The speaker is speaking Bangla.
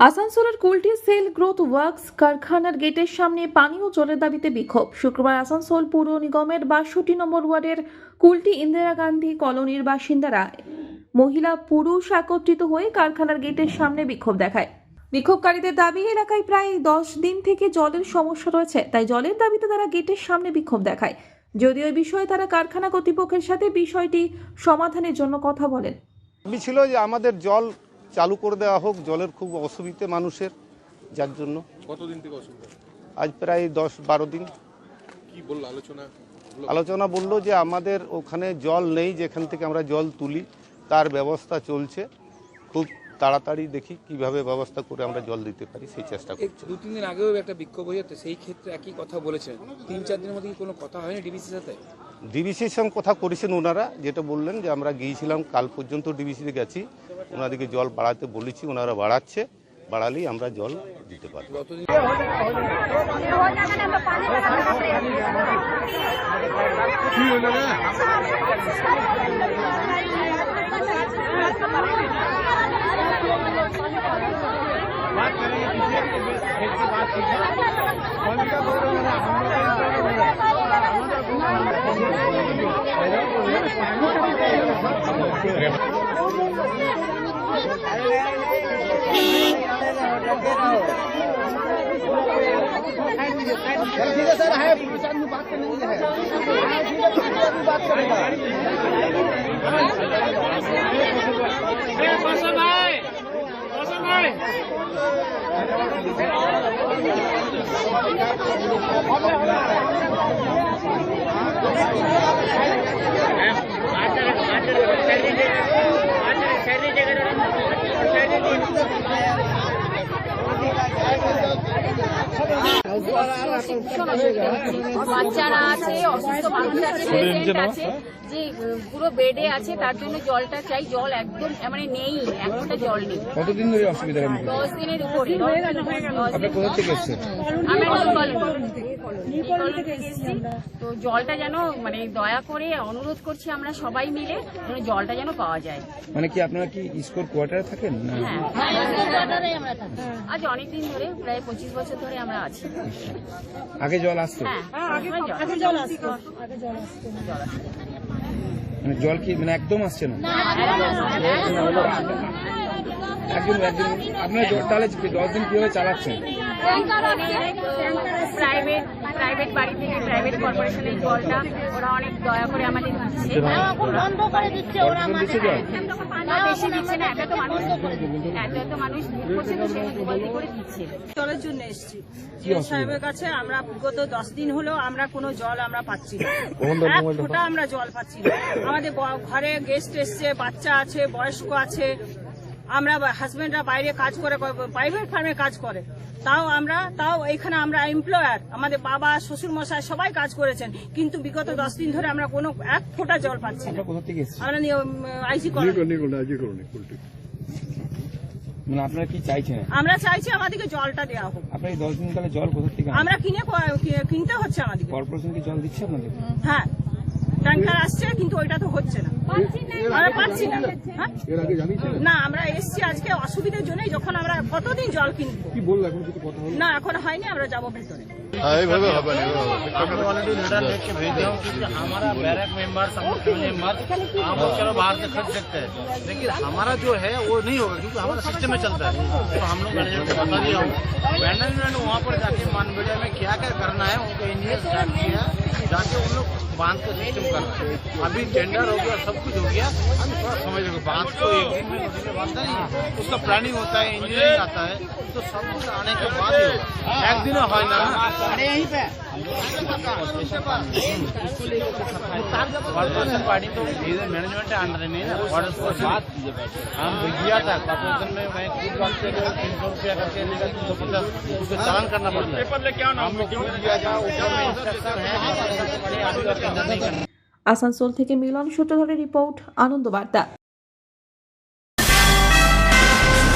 আসানসোলের কুলটি সেল গ্রোথ ওয়ার্কস কারখানার গেটের সামনে পানীয় জলের দাবিতে বিক্ষোভ। শুক্রবার আসানসোল পুর নিগমের বাষট্টি নম্বর ওয়ার্ডের কুলটি ইন্দিরা গান্ধী কলোনির বাসিন্দারা মহিলা পুরুষ একত্রিত হয়ে কারখানার গেটের সামনে বিক্ষোভ দেখায়। বিক্ষোভকারীদের দাবি, এলাকায় প্রায় দশ দিন থেকে জলের সমস্যা রয়েছে, তাই জলের দাবিতে তারা গেটের সামনে বিক্ষোভ দেখায়। যদিও এই বিষয়ে তারা কারখানা কর্তৃপক্ষের সাথে বিষয়টি সমাধানের জন্য কথা বলেন। দাবি ছিল যে আমাদের জল চালু করে দেওয়া হোক জলের খুব অসুবিধে মানুষের যার জন্য। কতদিন থেকে অসুবিধা? আজ প্রায় দশ বারো দিন। কি বলল আলোচনা? আলোচনা বলল যে আমাদের ওখানে জল নেই যেখান থেকে আমরা জল তুলি তার ব্যবস্থা চলছে। খুব তাড়াতাড়ি দেখি কীভাবে ব্যবস্থা করে আমরা জল দিতে পারি সেই চেষ্টা করছি। দু তিন দিন আগেও একটা বিক্ষোভ হয়ে যেত সেই ক্ষেত্রে একই কথা বলেছেন। তিন চার দিনের মধ্যে কি কোনো কথা হয়নি ডিবিসির সাথে? ডিবিসির সঙ্গে কথা করেছেন ওনারা, যেটা বললেন যে আমরা গিয়েছিলাম, কাল পর্যন্ত ডিবিসিতে গেছি। ওনাদেরকে জল বাড়াতে বলেছি, ওনারা বাড়াচ্ছে, বাড়ালেই আমরা জল দিতে পারব। ठीक है सर है प्रचार में बात करने के लिए है बात करेगा फसल भाई फसल भाई বাচ্চারা আছে অসুস্থ মানুষ আছে পেশেন্ট আছে যে পুরো বেডে আছে তার জন্য জলটা চাই। জল একদম মানে নেই এক জল নেই। কতদিন ধরে অসুবিধা দশ দিনের উপরে দশ আপনি কোথা থেকে আমরা নিউ কলোনি। থেকে এসেছি। তো জলটা যেন মানে দয়া করে অনুরোধ করছি আমরা সবাই মিলে যেন জলটা যেন পাওয়া যায়। মানে কি আপনারা কি স্কোর কোয়ার্টারে থাকেন না? হ্যাঁ। আজ অনেকদিন ধরে প্রায় পঁচিশ বছর ধরে আমরা আছি। আগে জল আসতো? হ্যাঁ। আগে জল আসতো। মানে জল কি মানে একদম আসছে না? একদম একদম আপনারা জল তাহলে দশ দিন কীভাবে চালাচ্ছেন? প্রাইভেট প্রাইভেট বাড়ি থেকে প্রাইভেট কর্পোরেশনের জলটা ওরা অনেক দয়া করে আমাদের দিচ্ছে। বন্ধ করে দিচ্ছে ওরা বেশি দিচ্ছে না এত মানুষ এত এত মানুষ করছে তো করে দিচ্ছে। জলের জন্য এসেছি। সাহেবের কাছে আমরা বিগত দশ দিন হলো আমরা কোনো জল আমরা পাচ্ছি না। এক ফোঁটা আমরা জল পাচ্ছি না। আমাদের ঘরে গেস্ট এসছে বাচ্চা আছে বয়স্ক আছে আমরা হাজবেন্ডরা বাইরে কাজ করে প্রাইভেট ফার্মে কাজ করে। তাও আমরা তাও এখানে আমরা এমপ্লয়ার আমাদের বাবা শ্বশুর মশাই সবাই কাজ করেছেন। কিন্তু বিগত দশ দিন ধরে আমরা কোনো এক ফোঁটা জল পাচ্ছি না। আমরা আইসি মানে আপনারা কি চাইছেন? আমরা চাইছি আমাদেরকে জলটা দেওয়া হোক। আপনার এই দশ দিন কালে জল কোথা থেকে আমরা কিনে কিনতে হচ্ছে আমাদের কর্পোরেশন কি জল দিচ্ছে আপনাদের? হ্যাঁ। ট্যাঙ্কার আসছে কিন্তু ওইটা তো হচ্ছে না আমরা পাচ্ছি না হ্যাঁ? না আমরা এসছি আজকে অসুবিধার জন্যই যখন আমরা কতদিন জল কিনবো কি বললো এখন কিছু কথা না এখন হয়নি আমরা যাবো ভেতরে এইভাবে হবে না এইভাবে হবে না। हमने ऑलरेडी लेटर लिख के भेज दिया हूँ क्योंकि हमारा बैरक मेंबर सब फैमिली मेंबर हम लोग चलो बाहर से खरीद सकते हैं लेकिन हमारा जो है वो नहीं होगा क्योंकि हमारा सिस्टम में चलता है तो हम लोग मैनेजर को बता दिया हूँ मैनेजमेंट ने वहाँ पर जाके मानवेड़ा में क्या क्या करना है उनको इंजीनियर स्टार्ट किया जाके उन लोग बाँध का सिस्टम कर रहे हैं। अभी टेंडर हो गया सब कुछ हो गया। अभी थोड़ा समझ लो बाँध को एक दिन में होने बाद नहीं उसका प्लानिंग होता है इंजीनियरिंग आता है तो सब कुछ आने के बाद ही एक दिन है ना? अरे यहीं पे कॉर्पोरेशन पार्टी तो इधर मैनेजमेंट अंडर नहीं है ना कॉर्पोरेशन बात हम गया था कॉर्पोरेशन में मैं खुद बात कर तीन सौ रुपया करके लेगा तीन सौ पचास उसको चालान करना पड़ता है। हम लोग गया था ऊपर में इंस्ट्रक्शन है আসানসোল থেকে মিলন সূত্রধরের রিপোর্ট আনন্দবার্তা।